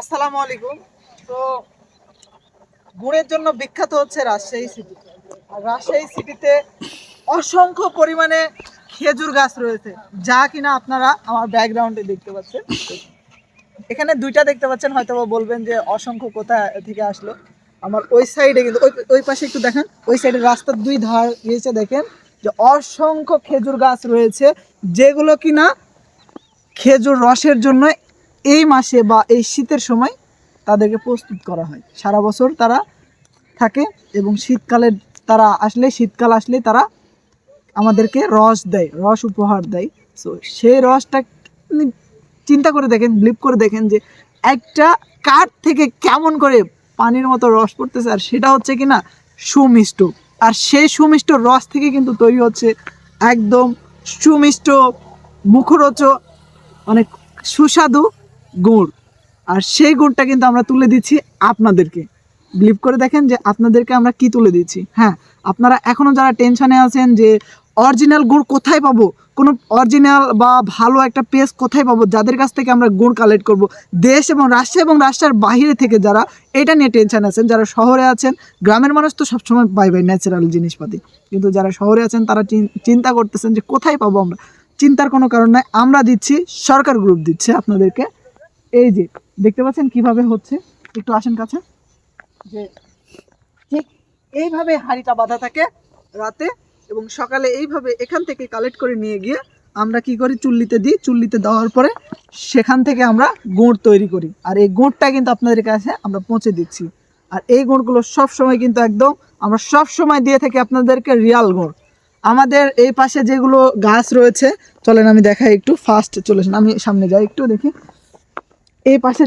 আসসালামু আলাইকুম। তো গুড়ের জন্য বিখ্যাত হচ্ছে রাজশাহী সিটি আর রাজশাহী সিটিতে অসংখ্য পরিমাণে খেজুর গাছ রয়েছে, যা কিনা আপনারা আমার ব্যাকগ্রাউন্ডে দেখতে পাচ্ছেন। এখানে দুইটা দেখতে পাচ্ছেন হয়তো বলবেন যে অসংখ্য কোথা থেকে আসলো। আমার ওই সাইডে কিন্তু, ওই ওই পাশে একটু দেখেন, ওই সাইডে রাস্তার দুই ধার গিয়েছে দেখেন যে অসংখ্য খেজুর গাছ রয়েছে, যেগুলো কিনা খেজুর রসের জন্য এই মাসে বা এই শীতের সময় তাদেরকে প্রস্তুত করা হয়। সারা বছর তারা থাকে এবং শীতকালে তারা আসলে, শীতকাল আসলে তারা আমাদেরকে রস দেয়, রস উপহার দেয়। সো সেই রসটা চিন্তা করে দেখেন ব্লিপ করে দেখেন যে একটা কাঠ থেকে কেমন করে পানির মতো রস পড়তেছে আর সেটা হচ্ছে কি না, সুমিষ্ট। আর সেই সুমিষ্ট রস থেকে কিন্তু তৈরি হচ্ছে একদম সুমিষ্ট, মুখরোচক অনেক সুস্বাদু গুড়। আর সেই গুড়টা কিন্তু আমরা তুলে দিচ্ছি আপনাদেরকে। বিলিভ করে দেখেন যে আপনাদেরকে আমরা কি তুলে দিচ্ছি। হ্যাঁ আপনারা এখনও যারা টেনশনে আছেন যে অরিজিনাল গুড় কোথায় পাবো? কোনো অরিজিনাল বা ভালো একটা পেস্ট কোথায় পাবো? যাদের কাছ থেকে আমরা গুড় কালেক্ট করব? দেশ এবং রাষ্ট্র এবং রাষ্ট্রের বাইরে থেকে যারা এটা নিয়ে টেনশন আছেন, যারা শহরে আছেন, গ্রামের মানুষ তো সবসময় পাইবে ন্যাচারাল জিনিসপাতি। কিন্তু যারা শহরে আছেন, তারা চিন- চিন্তা করতেছেন যে কোথায় পাবো আমরা? চিন্তার কোনো কারণ নাই। আমরা দিচ্ছি, সরকার গ্রুপ দিচ্ছে আপনাদেরকে। এই যে, দেখতে পাচ্ছেন কীভাবে হচ্ছে? একটু আসেন কাছে। যে ঠিক এইভাবে হাঁড়িটা বাঁধা থাকে রাতে এবং সকালে এইভাবে এখান থেকে কালেক্ট করে নিয়ে গিয়ে আমরা কি করি? চুল্লিতে দিই। চুল্লিতে দেওয়ার পরে সেখান থেকে আমরা গুড় তৈরি করি। আর এই গুড়টা কিন্তু আপনাদের কাছে আমরা পৌঁছে দিচ্ছি। আর এই গুড়গুলো সব সময় কিন্তু একদম আমরা সব সময় দিয়ে থাকি আপনাদেরকে রিয়াল গুড়। আমাদের এই পাশে যেগুলো গাছ রয়েছে, চলেন আমি দেখাই একটু ফাস্ট চলে আসেন। আমি সামনে যাই, একটু দেখি। এই পাশে